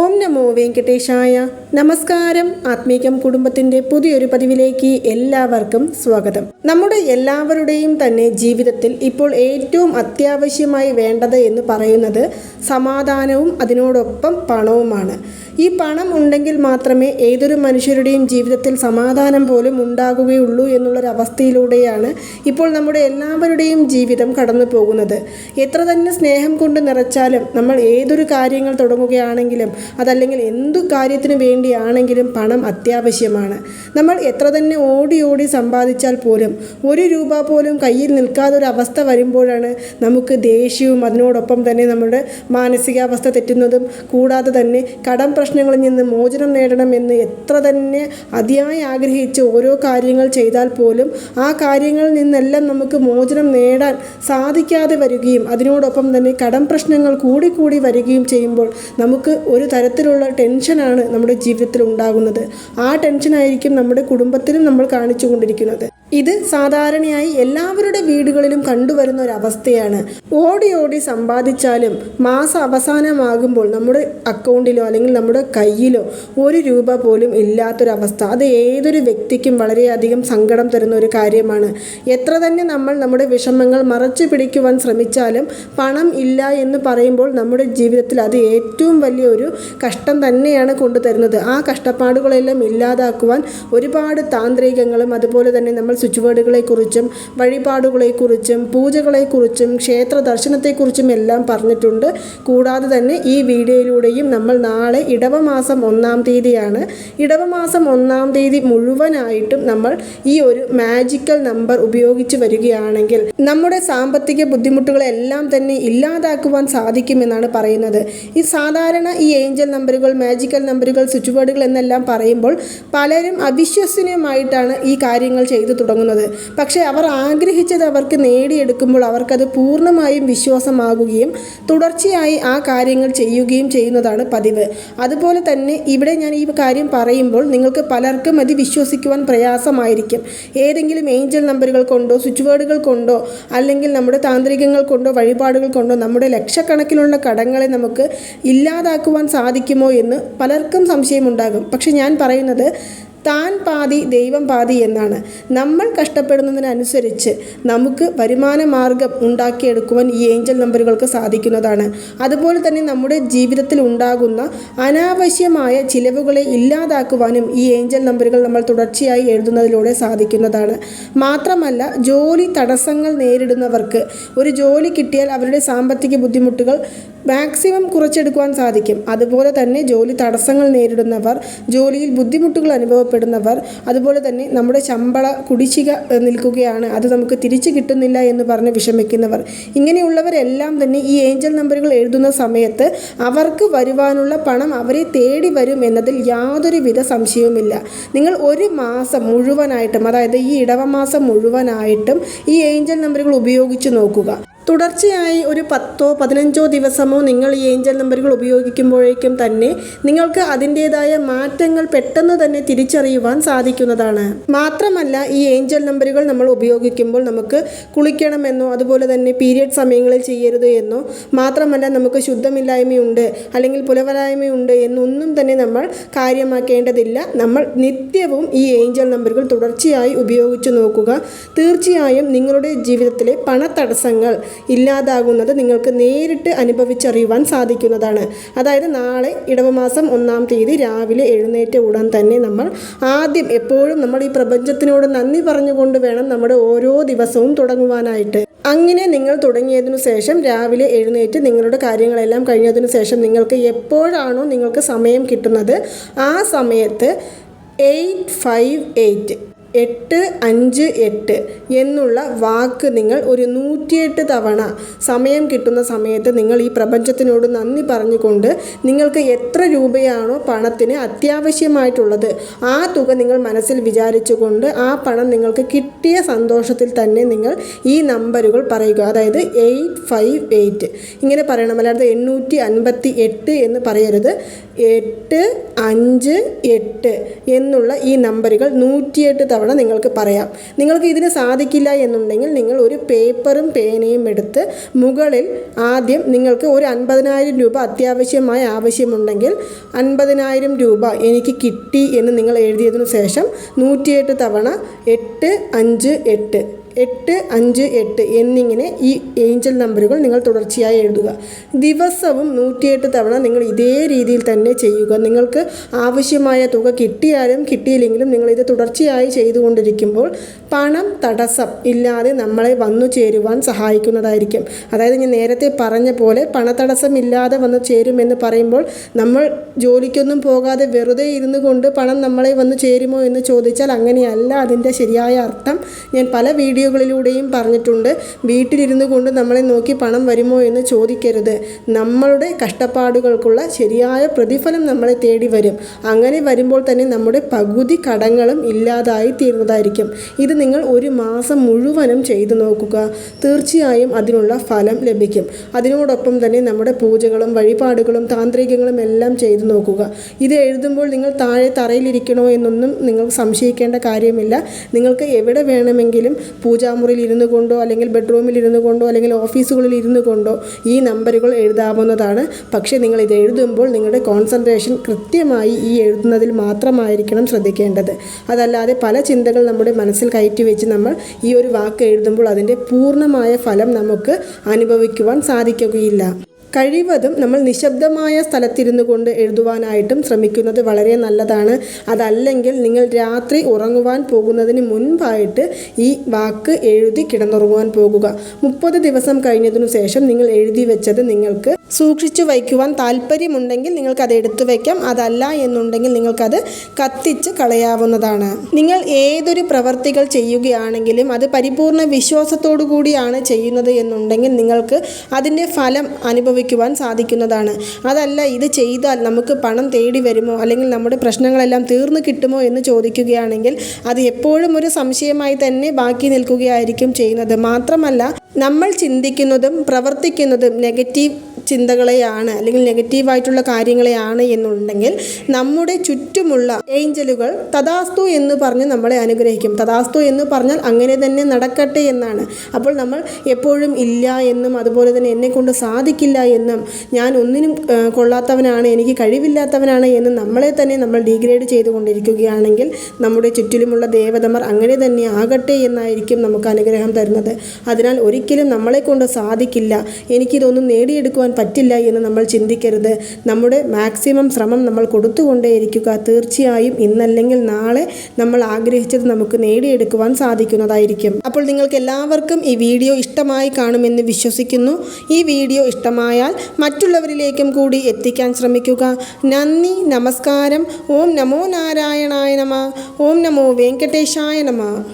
ഓം നമോ വെങ്കടേശായ. നമസ്കാരം. ആത്മീകം കുടുംബത്തിന്റെ പുതിയൊരു പതിവിലേക്ക് എല്ലാവർക്കും സ്വാഗതം. നമ്മുടെ എല്ലാവരുടെയും തന്നെ ജീവിതത്തിൽ ഇപ്പോൾ ഏറ്റവും അത്യാവശ്യമായി വേണ്ടത് എന്ന് പറയുന്നത് സമാധാനവും അതിനോടൊപ്പം പണവുമാണ്. ഈ പണം ഉണ്ടെങ്കിൽ മാത്രമേ ഏതൊരു മനുഷ്യരുടെയും ജീവിതത്തിൽ സമാധാനം പോലും ഉണ്ടാകുകയുള്ളൂ എന്നുള്ളൊരവസ്ഥയിലൂടെയാണ് ഇപ്പോൾ നമ്മുടെ എല്ലാവരുടെയും ജീവിതം കടന്നു പോകുന്നത്. എത്ര തന്നെ സ്നേഹം കൊണ്ട് നിറച്ചാലും നമ്മൾ ഏതൊരു കാര്യങ്ങൾ തുടങ്ങുകയാണെങ്കിലും അതല്ലെങ്കിൽ എന്തു കാര്യത്തിനു വേണ്ടിയാണെങ്കിലും പണം അത്യാവശ്യമാണ്. നമ്മൾ എത്ര തന്നെ ഓടി ഓടി സമ്പാദിച്ചാൽ പോലും ഒരു രൂപ പോലും കയ്യിൽ നിൽക്കാതൊരു അവസ്ഥ വരുമ്പോഴാണ് നമുക്ക് ദേഷ്യവും അതിനോടൊപ്പം തന്നെ നമ്മുടെ മാനസികാവസ്ഥ തെറ്റുന്നതും കൂടാതെ തന്നെ കടം പ്രശ്നങ്ങളിൽ നിന്ന് മോചനം നേടണമെന്ന് എത്ര തന്നെ അതിയായി ആഗ്രഹിച്ച് ഓരോ കാര്യങ്ങൾ ചെയ്താൽ പോലും ആ കാര്യങ്ങളിൽ നിന്നെല്ലാം നമുക്ക് മോചനം നേടാൻ സാധിക്കാതെ വരികയും അതിനോടൊപ്പം തന്നെ കടം പ്രശ്നങ്ങൾ കൂടിക്കൂടി വരികയും ചെയ്യുമ്പോൾ നമുക്ക് ഒരു തരത്തിലുള്ള ടെൻഷനാണ് നമ്മുടെ ജീവിതത്തിൽ ഉണ്ടാകുന്നത് ആ ടെൻഷനായിരിക്കും നമ്മുടെ കുടുംബത്തിലും നമ്മൾ കാണിച്ചു കൊണ്ടിരിക്കുന്നത് ഇത് സാധാരണയായി എല്ലാവരുടെ വീടുകളിലും കണ്ടുവരുന്ന ഒരു അവസ്ഥയാണ്. ഓടി ഓടി സമ്പാദിച്ചാലും മാസ അവസാനമാകുമ്പോൾ നമ്മുടെ അക്കൗണ്ടിലോ അല്ലെങ്കിൽ നമ്മുടെ കയ്യിലോ ഒരു രൂപ പോലും ഇല്ലാത്തൊരവസ്ഥ അത് ഏതൊരു വ്യക്തിക്കും വളരെയധികം സങ്കടം തരുന്ന ഒരു കാര്യമാണ്. എത്ര തന്നെ നമ്മൾ നമ്മുടെ വിഷമങ്ങൾ മറച്ചു പിടിക്കുവാൻ ശ്രമിച്ചാലും പണം ഇല്ല എന്ന് പറയുമ്പോൾ നമ്മുടെ ജീവിതത്തിൽ അത് ഏറ്റവും വലിയ ഒരു കഷ്ടം തന്നെയാണ് കൊണ്ടുതരുന്നത്. ആ കഷ്ടപ്പാടുകളെല്ലാം ഇല്ലാതാക്കുവാൻ ഒരുപാട് താന്ത്രികങ്ങളും അതുപോലെ തന്നെ നമ്മൾ സ്വിച്ച് ബോർഡുകളെക്കുറിച്ചും വഴിപാടുകളെക്കുറിച്ചും പൂജകളെക്കുറിച്ചും ക്ഷേത്ര ദർശനത്തെക്കുറിച്ചും എല്ലാം പറഞ്ഞിട്ടുണ്ട്. കൂടാതെ തന്നെ ഈ വീഡിയോയിലൂടെയും നമ്മൾ നാളെ ഇടവമാസം ഒന്നാം തീയതിയാണ്. ഇടവമാസം ഒന്നാം തീയതി മുഴുവനായിട്ടും നമ്മൾ ഈ ഒരു മാജിക്കൽ നമ്പർ ഉപയോഗിച്ച് വരികയാണെങ്കിൽ നമ്മുടെ സാമ്പത്തിക ബുദ്ധിമുട്ടുകളെല്ലാം തന്നെ ഇല്ലാതാക്കുവാൻ സാധിക്കുമെന്നാണ് പറയുന്നത്. ഈ സാധാരണ ഈ ഏഞ്ചൽ നമ്പറുകൾ മാജിക്കൽ നമ്പറുകൾ സ്വിച്ച് ബോർഡുകൾ എന്നെല്ലാം പറയുമ്പോൾ പലരും അവിശ്വസനീയമായിട്ടാണ് ഈ കാര്യങ്ങൾ ചെയ്തു തുടങ്ങുന്നത്. പക്ഷേ അവർ ആഗ്രഹിച്ചത് അവർക്ക് നേടിയെടുക്കുമ്പോൾ അവർക്കത് പൂർണമായും വിശ്വാസമാകുകയും തുടർച്ചയായി ആ കാര്യങ്ങൾ ചെയ്യുകയും ചെയ്യുന്നതാണ് പതിവ്. അതുപോലെ തന്നെ ഇവിടെ ഞാൻ ഈ കാര്യം പറയുമ്പോൾ നിങ്ങൾക്ക് പലർക്കും അത് വിശ്വസിക്കുവാൻ പ്രയാസമായിരിക്കും. ഏതെങ്കിലും ഏഞ്ചൽ നമ്പറുകൾ കൊണ്ടോ സ്വിച്ച് വേർഡുകൾ കൊണ്ടോ അല്ലെങ്കിൽ നമ്മുടെ താന്ത്രികങ്ങൾ കൊണ്ടോ വഴിപാടുകൾ കൊണ്ടോ നമ്മുടെ ലക്ഷക്കണക്കിലുള്ള കടങ്ങളെ നമുക്ക് ഇല്ലാതാക്കുവാൻ സാധിക്കുമോ എന്ന് പലർക്കും സംശയമുണ്ടാകും. പക്ഷെ ഞാൻ പറയുന്നത് താൻ പാതി ദൈവം പാതി എന്നാണ്. നമ്മൾ കഷ്ടപ്പെടുന്നതിനനുസരിച്ച് നമുക്ക് വരുമാന മാർഗം ഉണ്ടാക്കിയെടുക്കുവാൻ ഈ ഏഞ്ചൽ നമ്പറുകൾക്ക് സാധിക്കുന്നതാണ്. അതുപോലെ തന്നെ നമ്മുടെ ജീവിതത്തിൽ ഉണ്ടാകുന്ന അനാവശ്യമായ ചിലവുകളെ ഇല്ലാതാക്കുവാനും ഈ ഏഞ്ചൽ നമ്പറുകൾ നമ്മൾ തുടർച്ചയായി എഴുതുന്നതിലൂടെ സാധിക്കുന്നതാണ്. മാത്രമല്ല ജോലി തടസ്സങ്ങൾ നേരിടുന്നവർക്ക് ഒരു ജോലി കിട്ടിയാൽ അവരുടെ സാമ്പത്തിക ബുദ്ധിമുട്ടുകൾ മാക്സിമം കുറച്ചെടുക്കുവാൻ സാധിക്കും. അതുപോലെ തന്നെ ജോലി തടസ്സങ്ങൾ നേരിടുന്നവർ ജോലിയിൽ ബുദ്ധിമുട്ടുകൾ അനുഭവപ്പെടുന്നവർ അതുപോലെ തന്നെ നമ്മുടെ ശമ്പള കുടിശ്ശിക നിൽക്കുകയാണ്. അത് നമുക്ക് തിരിച്ചു കിട്ടുന്നില്ല എന്ന് പറഞ്ഞ് വിഷമിക്കുന്നവർ. ഇങ്ങനെയുള്ളവരെല്ലാം തന്നെ ഈ ഏഞ്ചൽ നമ്പറുകൾ എഴുതുന്ന സമയത്ത് അവർക്ക് വരുവാനുള്ള പണം അവരെ തേടി വരും എന്നതിൽ യാതൊരുവിധ സംശയവുമില്ല. നിങ്ങൾ ഒരു മാസം മുഴുവനായിട്ടും അതായത് ഈ ഇടവമാസം മുഴുവനായിട്ടും ഈ ഏഞ്ചൽ നമ്പറുകൾ ഉപയോഗിച്ച് നോക്കുക. തുടർച്ചയായി ഒരു പത്തോ പതിനഞ്ചോ ദിവസമോ നിങ്ങൾ ഈ ഏഞ്ചൽ നമ്പറുകൾ ഉപയോഗിക്കുമ്പോഴേക്കും തന്നെ നിങ്ങൾക്ക് അതിന്റേതായ മാറ്റങ്ങൾ പെട്ടെന്ന് തന്നെ തിരിച്ചറിയുവാൻ സാധിക്കുന്നതാണ്. മാത്രമല്ല ഈ ഏഞ്ചൽ നമ്പറുകൾ നമ്മൾ ഉപയോഗിക്കുമ്പോൾ നമുക്ക് കുളിക്കണമെന്നോ അതുപോലെ തന്നെ പീരിയഡ് സമയങ്ങളിൽ ചെയ്യരുത് എന്നോ മാത്രമല്ല നമുക്ക് ശുദ്ധമില്ലായ്മയുണ്ട് അല്ലെങ്കിൽ പുലവരായ്മയുണ്ട് എന്നൊന്നും തന്നെ നമ്മൾ കാര്യമാക്കേണ്ടതില്ല. നമ്മൾ നിത്യവും ഈ ഏഞ്ചൽ നമ്പറുകൾ തുടർച്ചയായി ഉപയോഗിച്ചു നോക്കുക. തീർച്ചയായും നിങ്ങളുടെ ജീവിതത്തിലെ പണത്തടസ്സങ്ങൾ ഇല്ലാതാകുന്നത് നിങ്ങൾക്ക് നേരിട്ട് അനുഭവിച്ചറിയുവാൻ സാധിക്കുന്നതാണ്. അതായത് നാളെ ഇടവമാസം ഒന്നാം തീയതി രാവിലെ എഴുന്നേറ്റ ഉടൻ തന്നെ നമ്മൾ ആദ്യം എപ്പോഴും നമ്മൾ ഈ പ്രപഞ്ചത്തിനോട് നന്ദി പറഞ്ഞുകൊണ്ട് വേണം നമ്മുടെ ഓരോ ദിവസവും തുടങ്ങുവാനായിട്ട്. അങ്ങനെ നിങ്ങൾ തുടങ്ങിയതിനു ശേഷം രാവിലെ എഴുന്നേറ്റ് നിങ്ങളുടെ കാര്യങ്ങളെല്ലാം കഴിഞ്ഞതിനു ശേഷം നിങ്ങൾക്ക് എപ്പോഴാണോ നിങ്ങൾക്ക് സമയം കിട്ടുന്നത് ആ സമയത്ത് എയ്റ്റ് ഫൈവ് എയ്റ്റ് എട്ട് അഞ്ച് എട്ട് എന്നുള്ള വാക്ക് നിങ്ങൾ ഒരു നൂറ്റിയെട്ട് തവണ സമയം കിട്ടുന്ന സമയത്ത് നിങ്ങൾ ഈ പ്രപഞ്ചത്തിനോട് നന്ദി പറഞ്ഞുകൊണ്ട് നിങ്ങൾക്ക് എത്ര രൂപയാണോ പണത്തിന് അത്യാവശ്യമായിട്ടുള്ളത് ആ തുക നിങ്ങൾ മനസ്സിൽ വിചാരിച്ചുകൊണ്ട് ആ പണം നിങ്ങൾക്ക് കിട്ടിയ സന്തോഷത്തിൽ തന്നെ നിങ്ങൾ ഈ നമ്പറുകൾ പറയുക. അതായത് എയ്റ്റ് ഫൈവ് എയ്റ്റ്. ഇങ്ങനെ പറയണം. അല്ലാതെ എണ്ണൂറ്റി അൻപത്തി എട്ട് എന്ന് പറയരുത്. എട്ട് അഞ്ച് എട്ട് എന്നുള്ള ഈ നമ്പറുകൾ നൂറ്റിയെട്ട് തവണ തവണ നിങ്ങൾക്ക് പറയാം. നിങ്ങൾക്ക് ഇതിന് സാധിക്കില്ല എന്നുണ്ടെങ്കിൽ നിങ്ങൾ ഒരു പേപ്പറും പേനയും എടുത്ത് മുകളിൽ ആദ്യം നിങ്ങൾക്ക് ഒരു അൻപതിനായിരം രൂപ അത്യാവശ്യമായ ആവശ്യമുണ്ടെങ്കിൽ അൻപതിനായിരം രൂപ എനിക്ക് കിട്ടി എന്ന് നിങ്ങൾ എഴുതിയതിനു ശേഷം നൂറ്റിയെട്ട് തവണ എട്ട് അഞ്ച് എട്ട്. എട്ട് അഞ്ച് എട്ട് എന്നിങ്ങനെ ഈ ഏഞ്ചൽ നമ്പറുകൾ നിങ്ങൾ തുടർച്ചയായി എഴുതുക. ദിവസവും നൂറ്റിയെട്ട് തവണ നിങ്ങൾ ഇതേ രീതിയിൽ തന്നെ ചെയ്യുക. നിങ്ങൾക്ക് ആവശ്യമായ തുക കിട്ടിയാലും കിട്ടിയില്ലെങ്കിലും നിങ്ങളിത് തുടർച്ചയായി ചെയ്തുകൊണ്ടിരിക്കുമ്പോൾ പണം തടസ്സം ഇല്ലാതെ നമ്മളെ വന്നു ചേരുവാൻ സഹായിക്കുന്നതായിരിക്കും. അതായത് ഞാൻ നേരത്തെ പറഞ്ഞ പോലെ പണതടസ്സം ഇല്ലാതെ വന്നു ചേരുമെന്ന് പറയുമ്പോൾ നമ്മൾ ജോലിക്കൊന്നും പോകാതെ വെറുതെ ഇരുന്നു കൊണ്ട് പണം നമ്മളെ വന്നു ചേരുമോ എന്ന് ചോദിച്ചാൽ അങ്ങനെയല്ല. അതിന്റെ ശരിയായ അർത്ഥം ഞാൻ പല വീഡിയോകളിലൂടെയും പറഞ്ഞിട്ടുണ്ട്. വീട്ടിലിരുന്നു കൊണ്ട് നമ്മളെ നോക്കി പണം വരുമോ എന്ന് ചോദിക്കരുത്. നമ്മളുടെ കഷ്ടപ്പാടുകൾക്കുള്ള ശരിയായ പ്രതിഫലം നമ്മളെ തേടി വരും. അങ്ങനെ വരുമ്പോൾ തന്നെ നമ്മുടെ പകുതി കടങ്ങളും ഇല്ലാതായി തീരുന്നതായിരിക്കും. ഇത് നിങ്ങൾ ഒരു മാസം മുഴുവനും ചെയ്തു നോക്കുക. തീർച്ചയായും അതിനുള്ള ഫലം ലഭിക്കും. അതിനോടൊപ്പം തന്നെ നമ്മുടെ പൂജകളും വഴിപാടുകളും താന്ത്രികങ്ങളും എല്ലാം ചെയ്തു നോക്കുക. ഇത് എഴുതുമ്പോൾ നിങ്ങൾ താഴെ തറയിലിരിക്കണോ എന്നൊന്നും നിങ്ങൾ സംശയിക്കേണ്ട കാര്യമില്ല. നിങ്ങൾക്ക് എവിടെ വേണമെങ്കിലും പൂജാമുറിയിൽ ഇരുന്നു കൊണ്ടോ അല്ലെങ്കിൽ ബെഡ്റൂമിൽ ഇരുന്നു കൊണ്ടോ അല്ലെങ്കിൽ ഓഫീസുകളിൽ ഇരുന്നു കൊണ്ടോ ഈ നമ്പറുകൾ എഴുതാവുന്നതാണ്. പക്ഷേ നിങ്ങൾ ഇത് എഴുതുമ്പോൾ നിങ്ങളുടെ കോൺസെൻട്രേഷൻ കൃത്യമായി ഈ എഴുതുന്നതിൽ മാത്രമായിരിക്കണം ശ്രദ്ധിക്കേണ്ടത്. അതല്ലാതെ പല ചിന്തകൾ നമ്മുടെ മനസ്സിൽ കയറ്റി വെച്ച് നമ്മൾ ഈ ഒരു വാക്ക് എഴുതുമ്പോൾ അതിന്റെ പൂർണമായ ഫലം നമുക്ക് അനുഭവിക്കുവാൻ സാധിക്കുകയില്ല. കഴിവതും നമ്മൾ നിശബ്ദമായ സ്ഥലത്തിരുന്നു കൊണ്ട് എഴുതുവാനായിട്ടും ശ്രമിക്കുന്നത് വളരെ നല്ലതാണ്. അതല്ലെങ്കിൽ നിങ്ങൾ രാത്രി ഉറങ്ങുവാൻ പോകുന്നതിന് മുൻപായിട്ട് ഈ വാക്ക് എഴുതി കിടന്നുറങ്ങുവാൻ പോകുക. മുപ്പത് ദിവസം കഴിഞ്ഞതിനു ശേഷം നിങ്ങൾ എഴുതി വെച്ചത് നിങ്ങൾക്ക് സൂക്ഷിച്ചു വയ്ക്കുവാൻ താല്പര്യമുണ്ടെങ്കിൽ നിങ്ങൾക്കത് എടുത്തു വയ്ക്കാം. അതല്ല എന്നുണ്ടെങ്കിൽ നിങ്ങൾക്കത് കത്തിച്ച് കളയാവുന്നതാണ്. നിങ്ങൾ ഏതൊരു പ്രവർത്തികൾ ചെയ്യുകയാണെങ്കിലും അത് പരിപൂർണ വിശ്വാസത്തോടു കൂടിയാണ് ചെയ്യുന്നത് എന്നുണ്ടെങ്കിൽ നിങ്ങൾക്ക് അതിന്റെ ഫലം അനുഭവിക്കുവാൻ സാധിക്കുന്നതാണ്. അതല്ല ഇത് ചെയ്താൽ നമുക്ക് പണം തേടി വരുമോ? അല്ലെങ്കിൽ നമ്മുടെ പ്രശ്നങ്ങളെല്ലാം തീർന്നു കിട്ടുമോ എന്ന് ചോദിക്കുകയാണെങ്കിൽ അത് എപ്പോഴും ഒരു സംശയമായി തന്നെ ബാക്കി നിൽക്കുകയായിരിക്കും ചെയ്യുന്നത്. മാത്രമല്ല നമ്മൾ ചിന്തിക്കുന്നതും പ്രവർത്തിക്കുന്നതും നെഗറ്റീവ് ചിന്തകളെയാണ് അല്ലെങ്കിൽ നെഗറ്റീവായിട്ടുള്ള കാര്യങ്ങളെയാണ് എന്നുണ്ടെങ്കിൽ നമ്മുടെ ചുറ്റുമുള്ള ഏഞ്ചലുകൾ തഥാസ്തു എന്ന് പറഞ്ഞ് നമ്മളെ അനുഗ്രഹിക്കും. തഥാസ്തു എന്ന് പറഞ്ഞാൽ അങ്ങനെ തന്നെ നടക്കട്ടെ എന്നാണ്. അപ്പോൾ നമ്മൾ എപ്പോഴും ഇല്ല എന്നും അതുപോലെ തന്നെ എന്നെക്കൊണ്ട് സാധിക്കില്ല എന്നും ഞാൻ ഒന്നിനും കൊള്ളാത്തവനാണ് എനിക്ക് കഴിവില്ലാത്തവനാണ് എന്ന് നമ്മളെ തന്നെ നമ്മൾ ഡീഗ്രേഡ് ചെയ്തുകൊണ്ടിരിക്കുകയാണെങ്കിൽ നമ്മുടെ ചുറ്റിലുമുള്ള ദേവതമർ അങ്ങനെ തന്നെ ആകട്ടെ എന്നായിരിക്കും നമുക്ക് അനുഗ്രഹം തരുന്നത്. അതിനാൽ ഒരിക്കലും നമ്മളെ കൊണ്ട് സാധിക്കില്ല. എനിക്കിതൊന്നും നേടിയെടുക്കുവാൻ പറ്റില്ല എന്ന് നമ്മൾ ചിന്തിക്കരുത്. നമ്മുടെ മാക്സിമം ശ്രമം നമ്മൾ കൊടുത്തുകൊണ്ടേയിരിക്കുക തീർച്ചയായും ഇന്നല്ലെങ്കിൽ നാളെ നമ്മൾ ആഗ്രഹിച്ചത് നമുക്ക് നേടിയെടുക്കുവാൻ സാധിക്കുന്നതായിരിക്കും. അപ്പോൾ നിങ്ങൾക്ക് എല്ലാവർക്കും ഈ വീഡിയോ ഇഷ്ടമായി കാണുമെന്ന് വിശ്വസിക്കുന്നു. ഈ വീഡിയോ ഇഷ്ടമായാൽ മറ്റുള്ളവരിലേക്കും കൂടി എത്തിക്കാൻ ശ്രമിക്കുക. നന്ദി നമസ്കാരം. ഓം നമോ നാരായണായ നമ. ഓം നമോ വെങ്കടേശായ നമ.